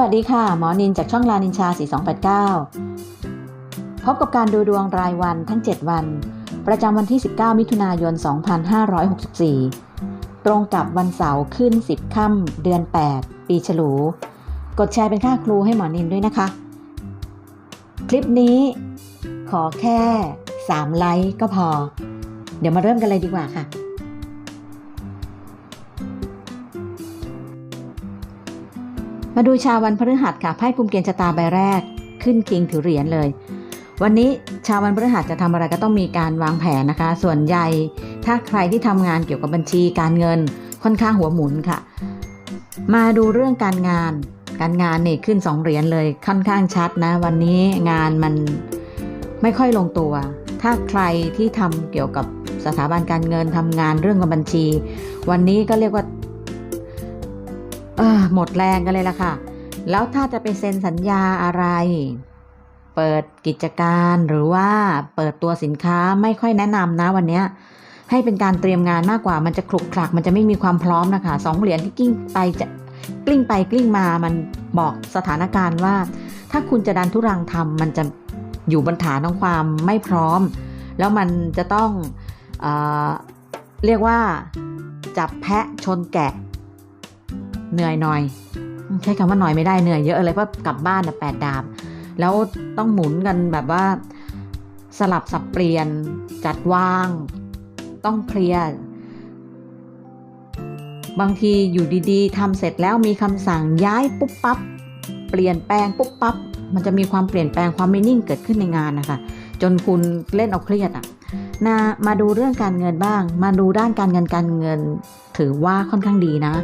วัสดีค่ะ หมอนินจากช่องลานินชา 4289 พบกับการดูดวงรายวันทั้ง 7 วัน ประจำวันที่ 19 มิถุนายน 2564 ตรงกับวันเสาร์ขึ้น 10 ค่ำเดือน 8 ปีฉลู กดแชร์เป็นค่าครูให้หมอนินด้วยนะคะ คลิปนี้ขอแค่ 3 ไลค์ก็พอ เดี๋ยวมาเริ่มกันเลยดีกว่าค่ะ มาดูชาววันพฤหัสค่ะไพ่ภูมิเกณฑ์ชะตาใบแรก ขึ้นคิงถือเหรียญเลย วันนี้ชาววันพฤหัสจะทำอะไรก็ต้องมีการวางแผนนะคะ ส่วนใหญ่ถ้าใครที่ทำงานเกี่ยวกับบัญชีการเงินค่อนข้างหัวหมุนค่ะ มาดูเรื่องการงาน การงานเนี่ยขึ้นสองเหรียญเลยค่อนข้างชัดนะ วันนี้งานมันไม่ค่อยลงตัว ถ้าใครที่ทำเกี่ยวกับสถาบันการเงินทำงานเรื่องกับบัญชี วันนี้ก็เรียกว่า หมดแรงกันเลยล่ะค่ะ แล้วถ้าจะไปเซ็นสัญญาอะไร เปิดกิจการหรือว่าเปิดตัวสินค้าไม่ค่อยแนะนำนะวันนี้ให้เป็นการเตรียมงานมากกว่ามันจะคลุกคลัก มันจะไม่มีความพร้อมนะคะสองเหรียญที่กิ้งไปจะกลิ้งไปกลิ้งมามันบอกสถานการณ์ว่า ถ้าคุณจะดันทุรังทำมันจะอยู่บนฐานของความไม่พร้อม แล้วมันจะต้องเอเรียกว่าจับแพะชนแกะ เหนื่อยหน่อย ใช้คำว่าหน่อยไม่ได้เหนื่อยเยอะเลยเพราะกลับบ้านแปดดาบ แล้วต้องหมุนกันแบบว่าสลับสับเปลี่ยนจัดวาง ต้องเคลียร์บางทีอยู่ดีๆทำเสร็จแล้วมีคำสั่งย้ายปุ๊บปั๊บเปลี่ยนแปลงปุ๊บปั๊บมันจะมีความเปลี่ยนแปลงความไม่นิ่งเกิดขึ้นในงานนะคะ จนคุณเล่นเอาเครียดอะ่ะนะมาดูเรื่องการเงินบ้าง มาดูด้านการเงินการเงิน ถือว่าค่อนข้างดีนะ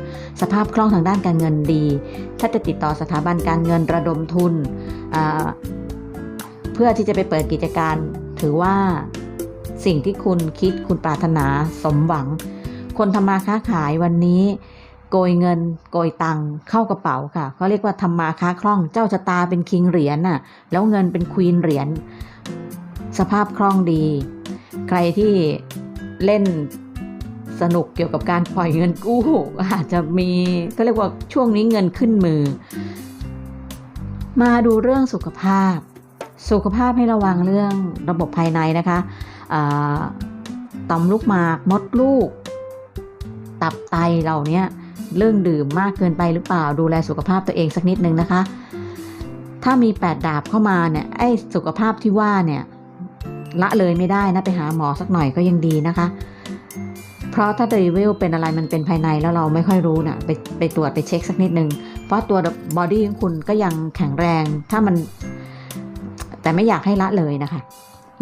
สภาพคล่องทางด้านการเงินดี ถ้าจะติดต่อสถาบันการเงินระดมทุน เพื่อที่จะไปเปิดกิจการ ถือว่าสิ่งที่คุณคิดคุณปรารถนาสมหวัง คนทำมาค้าขายวันนี้ โกยเงิน โกยตังเข้ากระเป๋าค่ะเขาเรียกว่าทำมาค้าคล่องเจ้าชะตาเป็นคิงเหรียญน่ะแล้วเงินเป็นควีนเหรียญสภาพคล่องดี ใครที่เล่น สนุกเกี่ยวกับการปล่อยเงินกู้ อาจจะมีก็เรียกว่าช่วงนี้เงินขึ้นมือ มาดูเรื่องสุขภาพ สุขภาพให้ระวังเรื่องระบบภายในนะคะต่อมลูกหมากมดลูก ตับไตเราเนี้ยเรื่องดื่มมากเกินไปหรือเปล่าดูแลสุขภาพตัวเองสักนิดนึงนะคะ ถ้ามีแปดดาบเข้ามาเนี่ยไอ้สุขภาพที่ว่าเนี่ยละเลยไม่ได้นะไปหาหมอสักหน่อยก็ยังดีนะคะ เพราะถ้าเดวิลเป็นอะไรมันเป็นภายในแล้วเราไม่ค่อยรู้นะ่ะไปไปตรวจไปเช็คสักนิดนึง เพราะตัวบอดี้ของคุณก็ยังแข็งแรง ถ้ามัน แต่ไม่อยากให้ละเลยนะคะ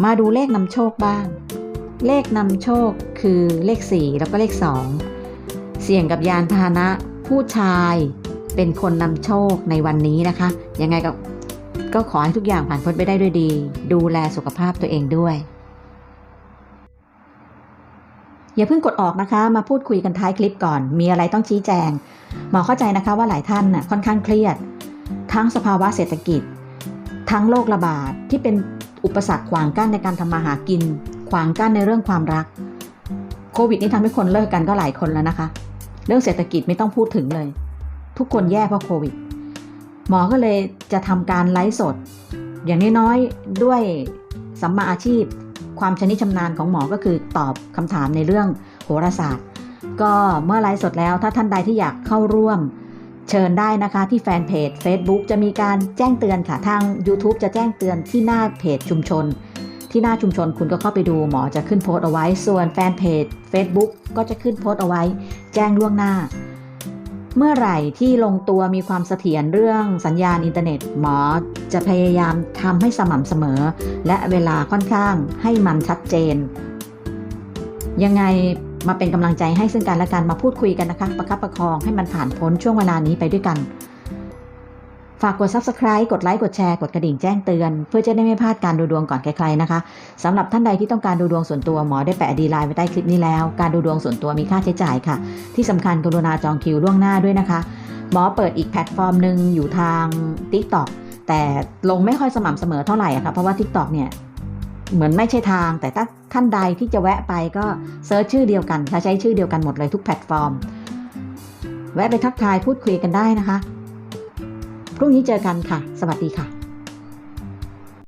มาดูเลขนำโชคบ้าง เลขนำโชคคือเลข 4 แล้วก็เลข 2 เสี่ยงกับยานพาหนะ ผู้ชายเป็นคนนำโชคในวันนี้นะคะ ยังไงก็ก็ขอให้ทุกอย่างผ่านพ้นไปได้ด้วยดี ดูแลสุขภาพตัวเองด้วย อย่าเพิ่งกดออกนะคะ มาพูดคุยกันท้ายคลิปก่อน มีอะไรต้องชี้แจง หมอเข้าใจนะคะว่าหลายท่านน่ะค่อนข้างเครียด ทั้งสภาวะเศรษฐกิจ ทั้งโรคระบาดที่เป็นอุปสรรคขวางกั้นในการทำมาหากิน ขวางกั้นในเรื่องความรัก โควิดนี่ทำให้คนเลิกกันก็หลายคนแล้วนะคะ เรื่องเศรษฐกิจไม่ต้องพูดถึงเลย ทุกคนแย่เพราะโควิด หมอก็เลยจะทำการไลฟ์สด อย่างน้อยๆด้วยสัมมาอาชีพ ความชนิดชำนาญของหมอก็คือตอบคำถามในเรื่องโหราศาสตร์ ก็เมื่อไลฟ์สดแล้วถ้าท่านใดที่อยากเข้าร่วม เชิญได้นะคะที่แฟนเพจ Facebook จะมีการแจ้งเตือนค่ะ ทาง YouTube จะแจ้งเตือนที่หน้าเพจชุมชน ที่หน้าชุมชนคุณก็เข้าไปดูหมอจะขึ้นโพสต์เอาไว้ ส่วนแฟนเพจ Facebook ก็จะขึ้นโพสต์เอาไว้ แจ้งล่วงหน้า เมื่อไหร่ที่ลงตัวมีความเสถียรเรื่องสัญญาณอินเทอร์เน็ตหมอ จะพยายามทำให้สม่ำเสมอ และเวลาค่อนข้างให้มันชัดเจน ยังไงมาเป็นกำลังใจให้ซึ่งกันและกันมาพูดคุยกันนะคะ ประคับประคองให้มันผ่านพ้นช่วงเวลานี้ไปด้วยกัน ฝากกด subscribe กดไลค์ กดแชร์ กดกระดิ่งแจ้งเตือน เพื่อจะได้ไม่พลาดการดูดวงก่อนใครๆนะคะสำหรับท่านใดที่ต้องการดูดวงส่วนตัวหมอได้แปะดีไลน์ไว้ใต้คลิปนี้แล้ว การดูดวงส่วนตัวมีค่าใช้จ่ายค่ะ ที่สำคัญกรุณาจองคิวล่วงหน้าด้วยนะคะ หมอเปิดอีกแพลตฟอร์มหนึ่งอยู่ทาง TikTok แต่ลงไม่ค่อยสม่ำเสมอเท่าไหร่ค่ะเพราะว่า TikTok เนี่ยเหมือนไม่ใช่ทาง แต่ถ้าท่านใดที่จะแวะไปก็เซิร์ชชื่อเดียวกันและใช้ชื่อเดียวกันหมดเลยทุกแพลตฟอร์ม แวะไปทักทายพูดคุยกันได้นะคะ พรุ่งนี้เจอกันค่ะ สวัสดีค่ะ